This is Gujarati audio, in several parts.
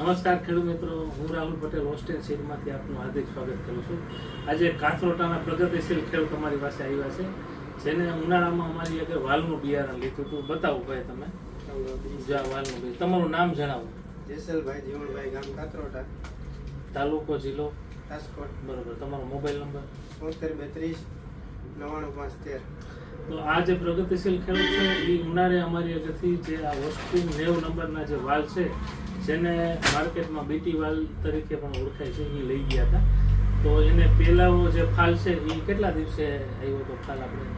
નમસ્કાર ખેડૂત મિત્રો હું રાહુલ પટેલ હોસ્ટેલ સીડમાંથી આપનું હાર્દિક સ્વાગત કરું છું. આજે કાથરોટાના પ્રગતિશીલ ખેડૂત અમારી પાસે આવ્યા છે જેને ઉનાળામાં અમારી આગળ વાલનું બિયારણ લીધું હતું. બતાવો ભાઈ તમે. જા વાલનું બિયારણ. તમારું નામ જણાવો. જેસલભાઈ જીવણભાઈ ગામ કાતરોટા તાલુકો જિલ્લો. રાજકોટ. બરોબર. તમારો મોબાઈલ નંબર? બોતેર બેત્રીસ નવ્વાણું પાંચ તેર. તો આ જે પ્રગતિશીલ ખેડૂત છે એ ઉનાળે અમારી આગળથી જે આ વસ્તુ નેવ નંબરના જે વાલ છે જેને માર્કેટમાં બીટી વાલ તરીકે પણ ઓળખાય છે એ લઈ ગયા હતા. તો એને પહેલાનો જે ફાલ છે એ કેટલા દિવસે આવ્યો તો ફાલ આપણે?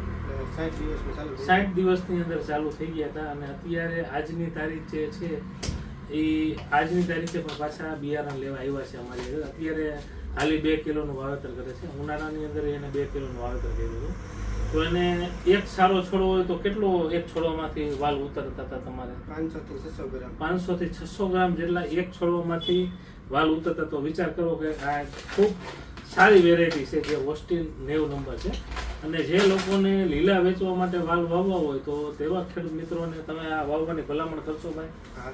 સાઠ દિવસમાં ચાલુ સાઠ દિવસની અંદર ચાલુ થઈ ગયા હતા અને અત્યારે આજની તારીખ જે છે એ આજની તારીખે પણ પાછા બિયારણ લેવા આવ્યા છે અમારી અત્યારે હાલી બે કિલોનું વાવેતર કરે છે. ઉનાળાની અંદર એને બે કિલોનું વાવેતર કર્યું હતું. તો એને એક સારો છોડવો હોય તો કેટલો એક છોડવામાંથી વાલ ઉતરતા હતા તમારે? પાંચસો થી છસો ગ્રામ. પાંચસો થી છસો ગ્રામ જેટલા એક છોડવામાંથી વાલ ઉતરતા તો વિચાર કરો કે આ ખૂબ સારી વેરાયટી છે જે ઓસ્ટિન નેવ નંબર છે. અને જે લોકોને લીલા વેચવા માટે વાલ વાવવા હોય તો તેવા ખેડૂત મિત્રોને તમે આ વાવવાની ભલામણ કરશો ભાઈ? હા.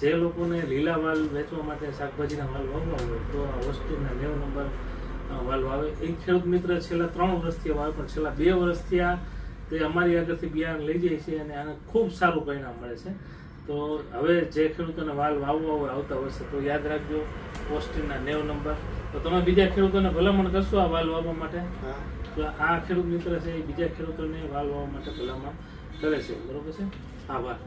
જે લોકોને લીલા વાલ વેચવા માટે શાકભાજીના વાલ વાવવા હોય તો આ ઓસ્ટિનના નેવ નંબર વાલ વાવે. એ ખેડૂત મિત્ર છેલ્લા ત્રણ વર્ષથી વાવે પણ છેલ્લા બે વર્ષથી આ તે અમારી આગળથી બિયારણ લઈ જાય છે અને આને ખૂબ સારું પરિણામ મળે છે. તો હવે જે ખેડૂતોને વાલ વાવવા હોય આવતા વર્ષે તો યાદ રાખજો પોસ્ટિંગના નેવ નંબર. તો તમે બીજા ખેડૂતોને ભલામણ કરશો આ વાલ વાવવા માટે? તો આ ખેડૂત મિત્ર છે એ બીજા ખેડૂતોને વાલ વાવવા માટે ભલામણ કરે છે. બરોબર છે? આભાર.